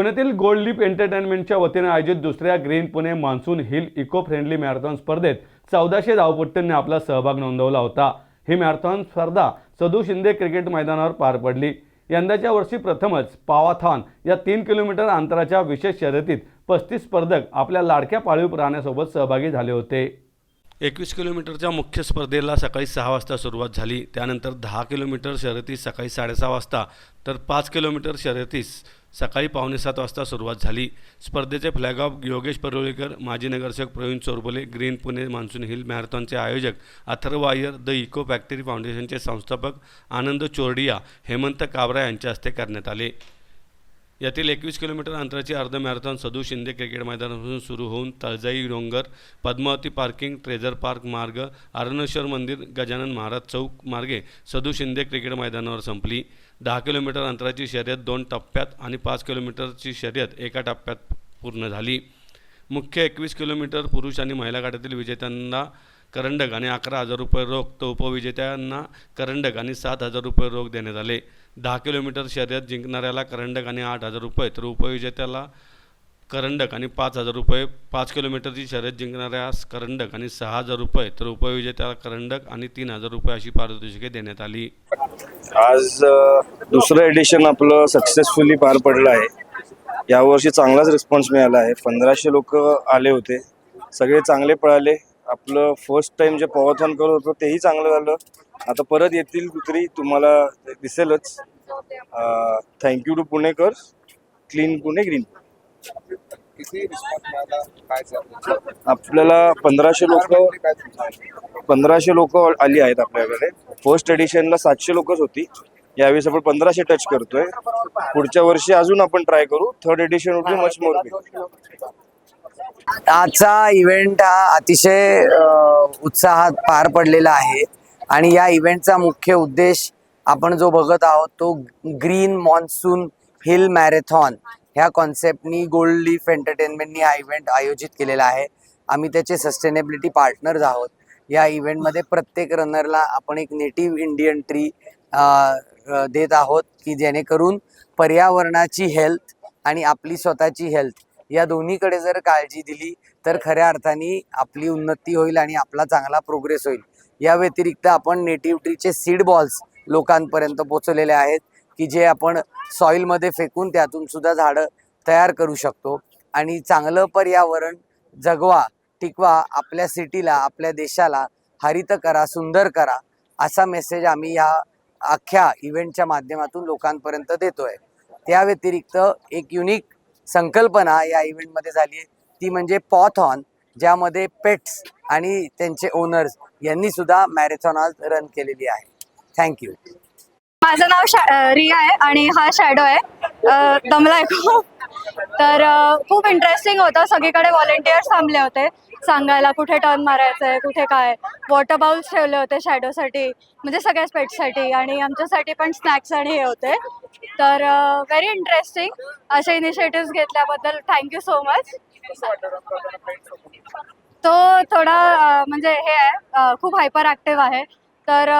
पुण्यातील gold lip एंटरटेनमेंटच्या वतीने आयोजित दुसऱ्या green Pune monsoon hill eco friendly marathon स्पर्धेत चौदाशे धावपट्ट्यांनी आपला सहभाग नोंदवला होता. ही मॅरेथॉन स्पर्धा सदू शिंदे क्रिकेट मैदानावर पार पडली. यंदाच्या वर्षी प्रथमच पावाथॉन या तीन किलोमीटर अंतराच्या विशेष शर्यतीत पस्तीस स्पर्धक आपल्या लाडक्या पाळीव प्राण्यासोबत सहभागी झाले होते. एकवीस किलोमीटरच्या मुख्य स्पर्धेला सकाळी सहा वाजता सुरुवात झाली. त्यानंतर दहा किलोमीटर शर्यती सकाळी साडेसहा वाजता तर पाच किलोमीटर शर्यतीस सकाळी पावणे सात वाजता सुरुवात झाली. स्पर्धेचे फ्लॅग ऑफ योगेश परुळेकर माजी नगरसेवक Praveen Chorbole green Pune monsoon hill मॅरेथॉनचे आयोजक Atharva Iyer the eco factory फाउंडेशनचे संस्थापक आनंद चोरडिया हेमंत काबरा यांच्या हस्ते करण्यात आले. यातील एकवीस किलोमीटर अंतराची अर्ध मॅरेथॉन सदू शिंदे क्रिकेट मैदानापासून सुरू होऊन तळजाई डोंगर पद्मावती पार्किंग ट्रेझर पार्क मार्ग अरुणेश्वर मंदिर गजानन महाराज चौक मार्गे सदू शिंदे क्रिकेट मैदानावर संपली. दहा किलोमीटर अंतराची शर्यत दोन टप्प्यात आणि पाच किलोमीटरची शर्यत एका टप्प्यात पूर्ण झाली. मुख्य एकवीस किलोमीटर पुरुष आणि महिला गाठातील विजेत्यांना करंडक आणि अकरा हजार रुपये रोख तर उपविजेत्यांना करंडक आणि सात हजार रुपये रोख देण्यात आले. दहा किलोमीटर शर्यत जिंकणाऱ्याला करंडक आणि आठ हजार रुपये. तर उपविजेत्याला करंडक आणि पाच हजार रुपये. पाच किलोमीटरची शर्यत जिंकणाऱ्यास करंडक आणि सहा हजार रुपये. तर उपविजेत्याला करंडक आणि तीन हजार रुपये अशी पारितोषिके देण्यात आली. आज दुसरं एडिशन आपलं सक्सेसफुली पार पडलं आहे. यावर्षी चांगलाच रिस्पॉन्स मिळाला आहे. पंधराशे लोक आले होते. सगळे चांगले पळाले. आपलं फर्स्ट टाइम जे पॉवरथॉन करत होतो तेही चांगलं झालं. आता परत येतील कुत्री तुम्हाला दिसेलच. थँक्यू टू पुणेकर क्लीन पुणे ग्रीन किती रिस्पॉन्स मिळाला? काय झालं? आपल्याला पंधराशे लोक? पंधराशे लोक आली आहेत आपल्याकडे. फर्स्ट एडिशनला सातशे लोकच होती. यावेळेस आपण पंधराशे टच करतोय. पुढच्या वर्षी अजून आपण ट्राय करू. Third edition be much more आजचा इव्हेंट हा अतिशय उत्साहात पार पडलेला आहे. आणि या इव्हेंटचा मुख्य उद्देश आपण जो बघत आहोत तो ग्रीन मॉन्सून हिल मॅरेथॉन ह्या कॉन्सेप्टनी गोल्ड लीफ एंटरटेनमेंटनी हा इव्हेंट आयोजित केलेला आहे. आम्ही त्याचे सस्टेनेबिलिटी पार्टनर्स आहोत. या इव्हेंटमध्ये प्रत्येक रनरला आपण एक नेटिव्ह इंडियन ट्री देत आहोत की जेणेकरून पर्यावरणाची हेल्थ आणि आपली स्वतःची हेल्थ या दोन्हीकडे जर काळजी दिली तर खऱ्या अर्थाने आपली उन्नती होईल आणि आपला चांगला प्रोग्रेस होईल. या व्यतिरिक्त आपण नेटिव्ह ट्रीचे सीड बॉल्स लोकांपर्यंत पोचवलेले आहेत की जे आपण सॉईलमध्ये फेकून त्यातून सुद्धा झाडं तयार करू शकतो. आणि चांगलं पर्यावरण जगवा टिकवा आपल्या सिटीला आपल्या देशाला हरित करा सुंदर करा असा मेसेज आम्ही या अख्ख्या इव्हेंटच्या माध्यमातून लोकांपर्यंत देतोय. त्या व्यतिरिक्त एक युनिक संकल्पना या इव्हेंटमध्ये झाली आहे. ती म्हणजे पॉथॉन ज्यामध्ये पेट्स आणि त्यांचे ओनर्स यांनी सुद्धा मॅरेथॉन आज रन केलेली आहे. थँक्यू माझं नाव शा रिया आहे आणि हा शॅडो आहे. दमला खूप. तर खूप इंटरेस्टिंग होतं. सगळीकडे व्हॉलेंटियर्स थांबले होते. सांगायला कुठे टर्न मारायचं आहे कुठे काय वॉटर बाउल्स ठेवले होते शॅडोसाठी म्हणजे सगळ्याच स्पेटसाठी आणि आमच्यासाठी पण स्नॅक्स आणि हे होते. तर व्हेरी इंटरेस्टिंग असे इनिशिएटिव्ह घेतल्याबद्दल थँक्यू सो मच तो थोडा म्हणजे हे आहे खूप हायपर ॲक्टिव्ह आहे. तर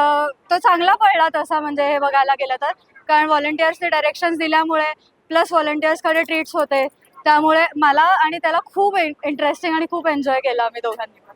तो चांगला पडला तसा म्हणजे हे बघायला गेलं तर. कारण व्हॉलेंटियर्सने डायरेक्शन्स दिल्यामुळे प्लस व्हॉलेंटियर्सकडे ट्रीट्स होते. त्यामुळे मला आणि त्याला खूप इंटरेस्टिंग आणि खूप एन्जॉय केलं आम्ही दोघांनी